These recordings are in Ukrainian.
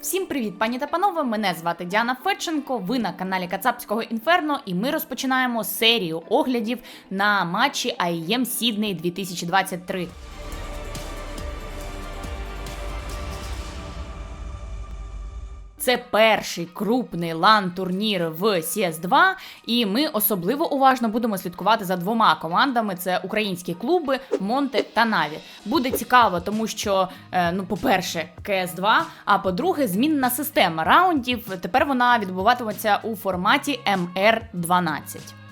Всім привіт, пані та панове! Мене звати Діана Федченко. Ви на каналі Кацапського Інферно, і ми розпочинаємо серію оглядів на матчі IEM Сідней 2023. Це перший крупний лан-турнір в CS2, і ми особливо уважно будемо слідкувати за двома командами: це українські клуби Монте та Наві. Буде цікаво, тому що, е, ну, по-перше, КС2, а по-друге, змінна система раундів. Тепер вона відбуватиметься у форматі МР12.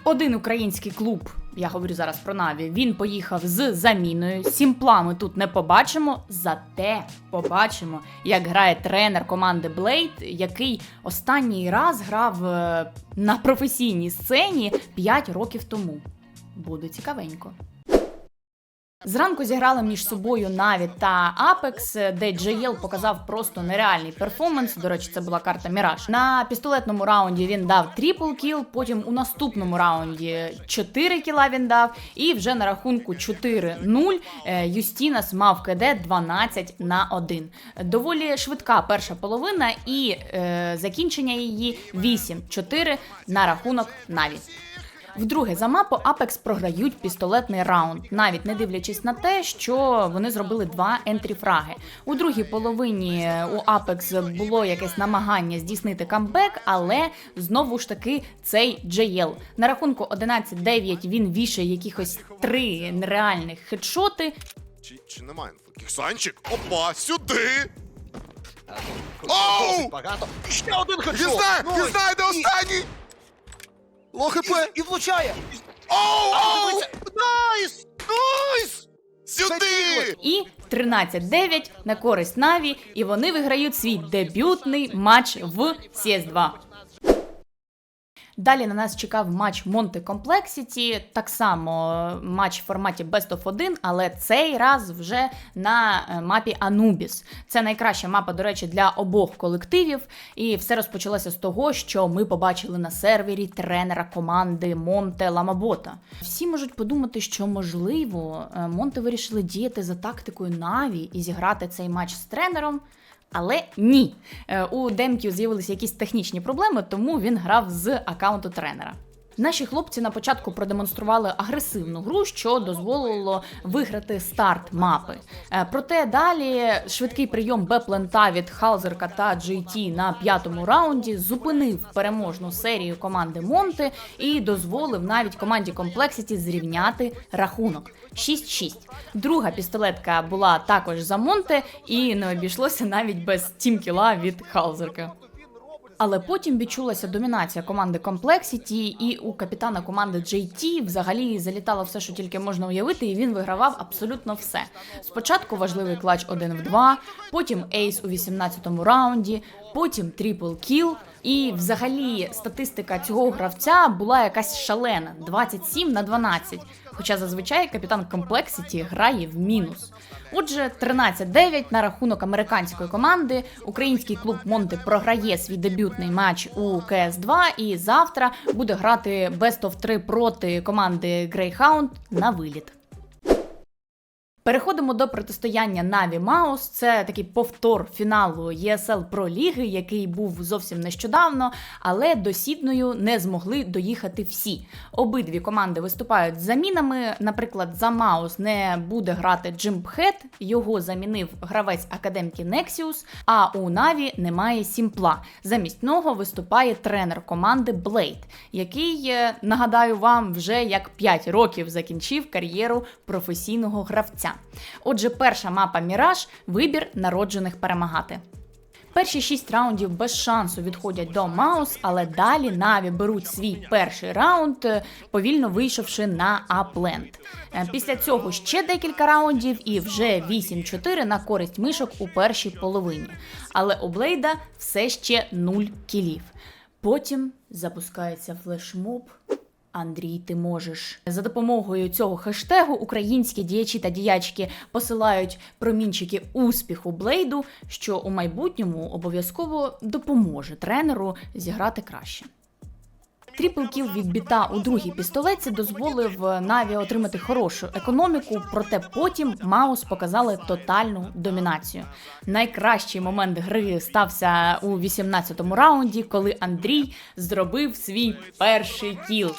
Один український клуб, я говорю зараз про Наві, він поїхав з заміною. Сімпла ми тут не побачимо, зате побачимо, як грає тренер команди Blade, який останній раз грав е, на професійній сцені 5 років тому. Буде цікавенько. Зранку зіграли між собою Наві та Apex, де JL показав просто нереальний перформанс. До речі, це була карта Міраж. На пістолетному раунді він дав трипл кіл, потім у наступному раунді 4 кіла він дав, і вже на рахунку 4-0 е, Юстінас мав КД 12 на 1. Доволі швидка перша половина, і е, закінчення її 8-4 на рахунок Наві. Вдруге за мапу Apex програють пістолетний раунд, навіть не дивлячись на те, що вони зробили два ентрі-фраги. У другій половині у Apex було якесь намагання здійснити камбек, але знову ж таки цей JL. На рахунку 11-9 він вішає якихось три нереальних хедшоти. Чи, чи немає? Кіксанчик? Опа, сюди! Оу! Багато. Ще один Він хедшот! знає! Ну, Він знає, де останній! Ло хп! І, і влучає! Оу! Оу! Найс! Найс! Сюди! І 13-9 на користь Наві, і вони виграють свій дебютний матч в CS2. Далі на нас чекав матч Монте Комплексіті, так само е, матч в форматі Best of 1, але цей раз вже на е, мапі Anubis. Це найкраща мапа, до речі, для обох колективів. І все розпочалося з того, що ми побачили на сервері тренера команди Монте Ламабота. Всі можуть подумати, що можливо Монте вирішили діяти за тактикою Наві і зіграти цей матч з тренером. Але ні, Е, у Демків з'явилися якісь технічні проблеми, тому він грав з аккаунту тренера. Наші хлопці на початку продемонстрували агресивну гру, що дозволило виграти старт мапи. Е, Проте далі швидкий прийом Беплента від Халзерка та JT на п'ятому раунді зупинив переможну серію команди Монте і дозволив навіть команді Complexity зрівняти рахунок 6-6. Друга пістолетка була також за Монте і не обійшлося навіть без тімкіла від Халзерка. Але потім відчулася домінація команди Complexity, і у капітана команди JT взагалі залітало все, що тільки можна уявити, і він вигравав абсолютно все. Спочатку важливий клач 1 в 2, потім ейс у 18-му раунді, потім трипл кіл. І взагалі статистика цього гравця була якась шалена 27 на 12. Хоча зазвичай капітан Complexity грає в мінус. Отже, 13-9 на рахунок американської команди. Український клуб Монте програє свій дебютний матч у КС2 і завтра буде грати Best of 3 проти команди Greyhound на виліт. Переходимо до протистояння Наві Маус. Це такий повтор фіналу ESL Pro Ліги, який був зовсім нещодавно, але до Сідною не змогли доїхати всі. Обидві команди виступають з замінами. Наприклад, за Маус не буде грати Джимпхед, його замінив гравець академки Nexus, а у Наві немає Сімпла. Замість нього виступає тренер команди Blade, який, е, нагадаю вам, вже як 5 років закінчив кар'єру професійного гравця. Отже, перша мапа Міраж вибір народжених перемагати. Перші шість раундів без шансу відходять до Маус, але далі Наві беруть свій перший раунд, е, повільно вийшовши на апленд. Е, Після цього ще декілька раундів і вже 8-4 на користь мишок у першій половині. Але у Блейда все ще 0 кілів. Потім запускається флешмоб. Андрій, ти можеш за допомогою цього хештегу українські діячі та діячки посилають промінчики успіху Блейду, що у майбутньому обов'язково допоможе тренеру зіграти краще. Тріпл кіл від біта у другій пістолеці дозволив Наві отримати хорошу економіку, проте потім Маус показали тотальну домінацію. Найкращий момент гри стався у 18-му раунді, коли Андрій зробив свій перший кіл.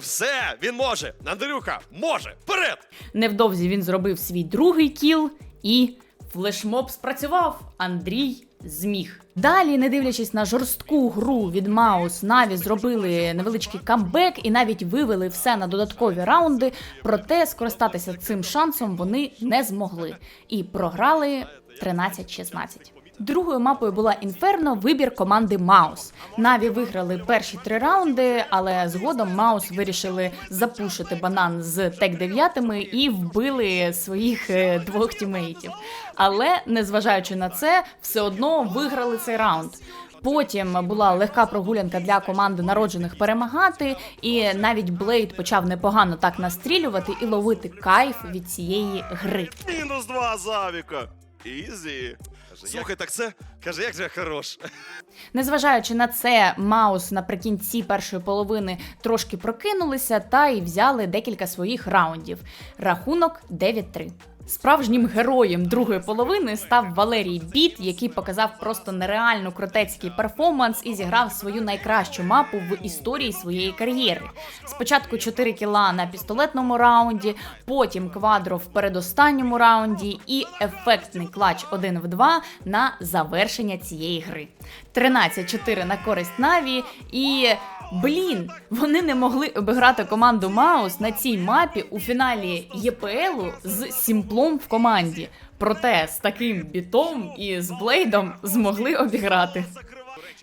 Все, він може. Андрюха, може. Вперед! Невдовзі він зробив свій другий кіл і флешмоб спрацював. Андрій зміг. Далі, не дивлячись на жорстку гру від Маус, Наві зробили невеличкий камбек і навіть вивели все на додаткові раунди. Проте скористатися цим шансом вони не змогли і програли 13-16. Другою мапою була Інферно, вибір команди Маус. Наві виграли перші три раунди, але згодом Маус вирішили запушити банан з тек 9 і вбили своїх е, двох тімейтів. Але незважаючи на це, все одно виграли цей раунд. Потім була легка прогулянка для команди народжених перемагати, і навіть Блейд почав непогано так настрілювати і ловити кайф від цієї гри. Мінус два завіка. Ізі. Слухай, так це каже, як же я хорош. Незважаючи на це, Маус наприкінці першої половини трошки прокинулися та й взяли декілька своїх раундів. Рахунок 9-3. Справжнім героєм другої половини став Валерій Біт, який показав просто нереально крутецький перформанс і зіграв свою найкращу мапу в історії своєї кар'єри. Спочатку 4 кіла на пістолетному раунді, потім квадро в передостанньому раунді і ефектний клач 1 в 2 на завершення цієї гри. 13-4 на користь Наві і. Блін, вони не могли обіграти команду Маус на цій мапі у фіналі ЄПЛу з Сімплом в команді. Проте з таким бітом і з Блейдом змогли обіграти.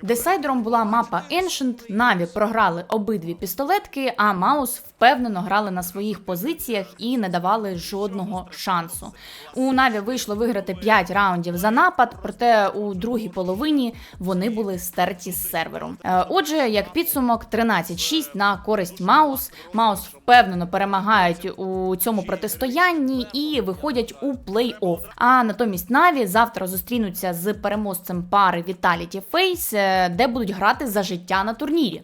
Десайдером була мапа Ancient, Наві програли обидві пістолетки, а Маус впевнено грали на своїх позиціях і не давали жодного шансу. У Наві вийшло виграти 5 раундів за напад, проте у другій половині вони були стерті з сервером. Е, Отже, як підсумок, 13-6 на користь Маус. Маус впевнено перемагають у цьому протистоянні і виходять у плей-офф. А натомість Наві завтра зустрінуться з переможцем пари Vitality Face, е, де будуть грати за життя на турнірі.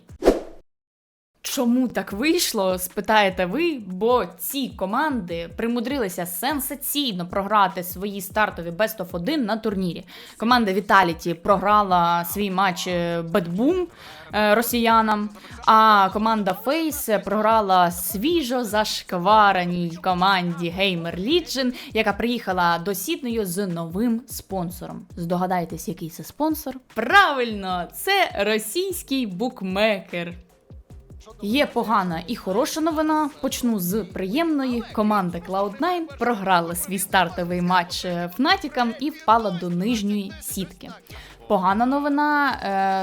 Чому так вийшло? Спитаєте ви, бо ці команди примудрилися сенсаційно програти свої стартові Best of 1 на турнірі. Команда Vitality програла свій матч е, Boom е, росіянам, а команда Face програла свіжо зашквареній команді Gamer Legion, яка приїхала до Сіднею з новим спонсором. Здогадайтесь, який це спонсор? Правильно, це російський букмекер. Є погана і хороша новина. Почну з приємної. Команда Cloud9 програла свій стартовий матч е, Фнатікам і впала до нижньої сітки. Погана новина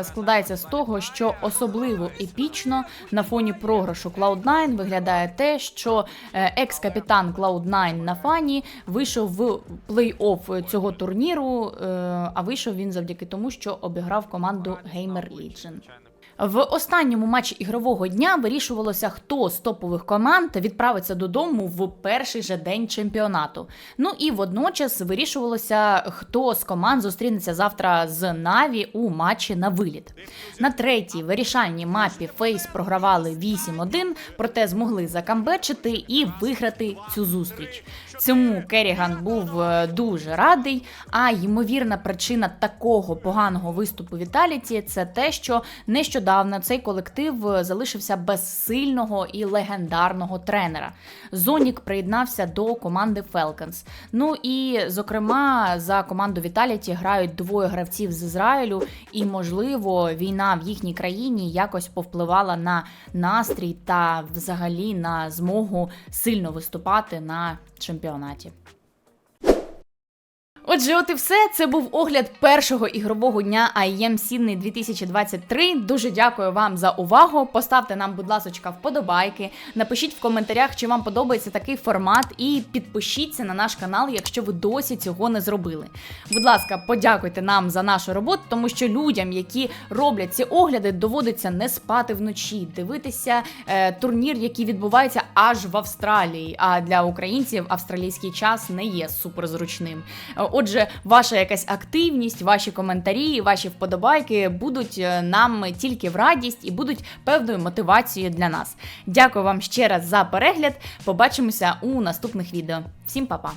е, складається з того, що особливо епічно на фоні програшу Cloud9 виглядає те, що е, екс-капітан Cloud9 на фані вийшов в плей-офф цього турніру. Е, а вийшов він завдяки тому, що обіграв команду Gamer Legion. В останньому матчі ігрового дня вирішувалося, хто з топових команд відправиться додому в перший же день чемпіонату. Ну і водночас вирішувалося, хто з команд зустрінеться завтра з Наві у матчі на виліт. На третій вирішальній мапі Фейс програвали 8-1, проте змогли закамбечити і виграти цю зустріч. Цьому Керіган був е, дуже радий. А ймовірна причина такого поганого виступу Віталіті це те, що нещодавно цей колектив е, залишився без сильного і легендарного тренера. Зонік приєднався до команди Falcons. Ну і зокрема за команду Віталіті грають двоє гравців з Ізраїлю, і можливо війна в їхній країні якось повпливала на настрій та взагалі на змогу сильно виступати на чемпіонаті. Отже, от і все. Це був огляд першого ігрового дня IEM Sydney 2023. Дуже дякую вам за увагу. Поставте нам, будь ласочка, вподобайки. Напишіть в коментарях, чи вам подобається такий формат, і підпишіться на наш канал, якщо ви досі цього не зробили. Будь ласка, подякуйте нам за нашу роботу, тому що людям, які роблять ці огляди, доводиться не спати вночі, дивитися е, турнір, який відбувається аж в Австралії. А для українців австралійський час не є суперзручним. Отже, Отже, ваша якась активність, ваші коментарі, ваші вподобайки будуть е, нам тільки в радість і будуть певною мотивацією для нас. Дякую вам ще раз за перегляд. Побачимося у наступних відео. Всім па-па!